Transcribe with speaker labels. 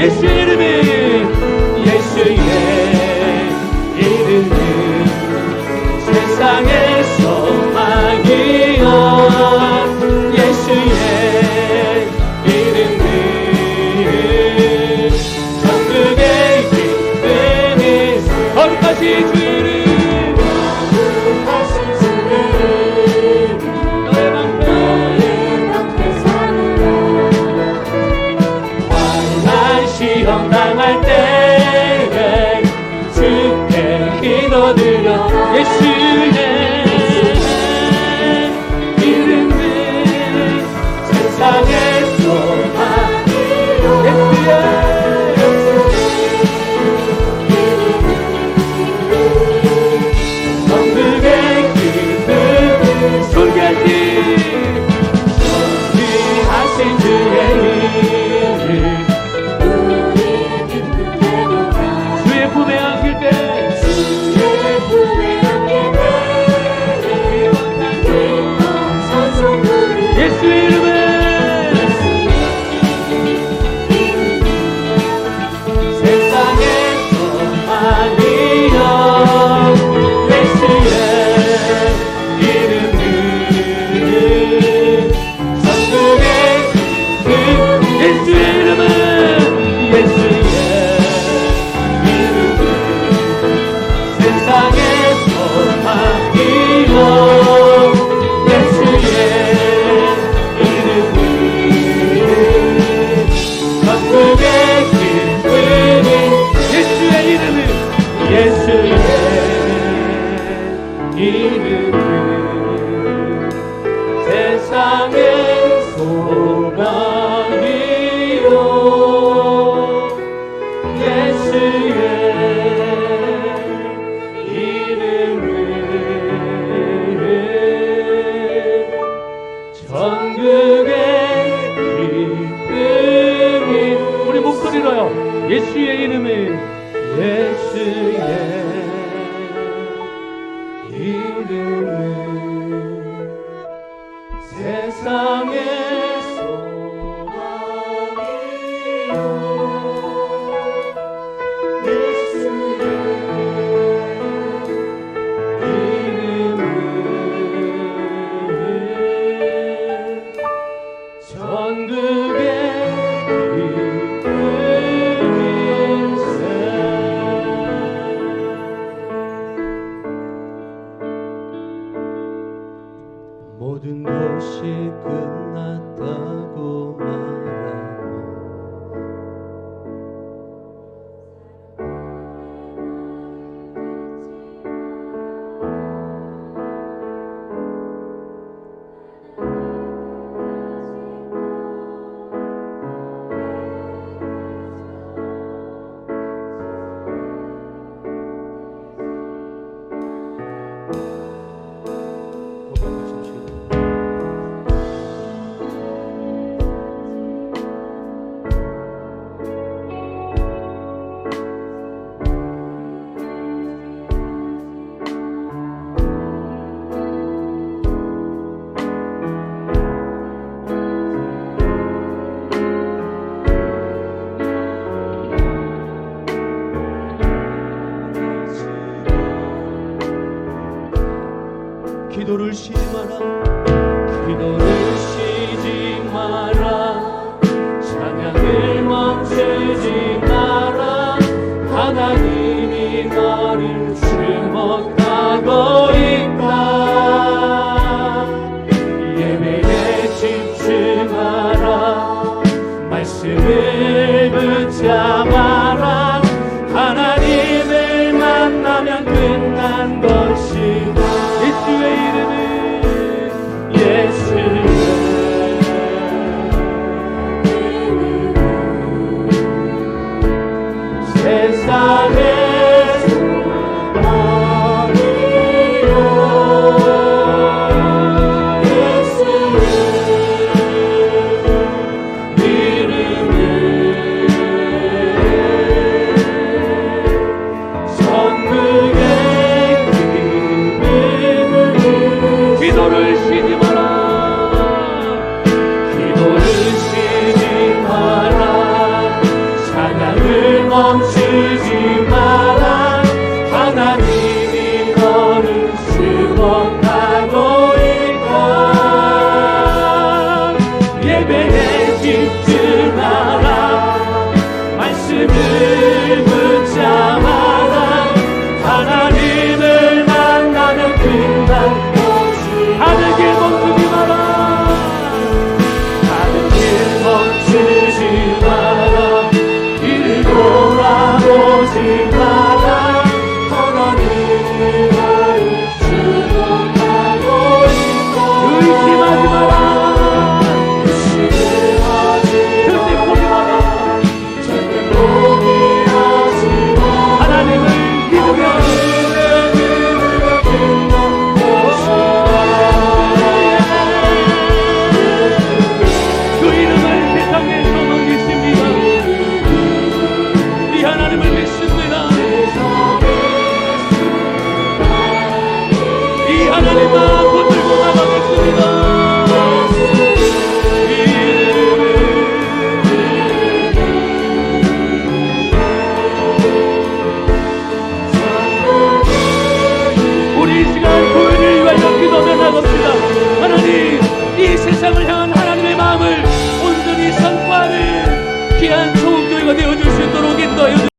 Speaker 1: 也许 Yeşile This is
Speaker 2: 예수의 이름에 예수의 이름에 세상에 모든 것이 끝났다고 말해. 기도를 쉬지 마라. 기도를 쉬지 마라. 찬양을 멈추지 마라. 하나님이 너를 주목하고 있다. 예배에 집중하라. 말씀을 붙잡아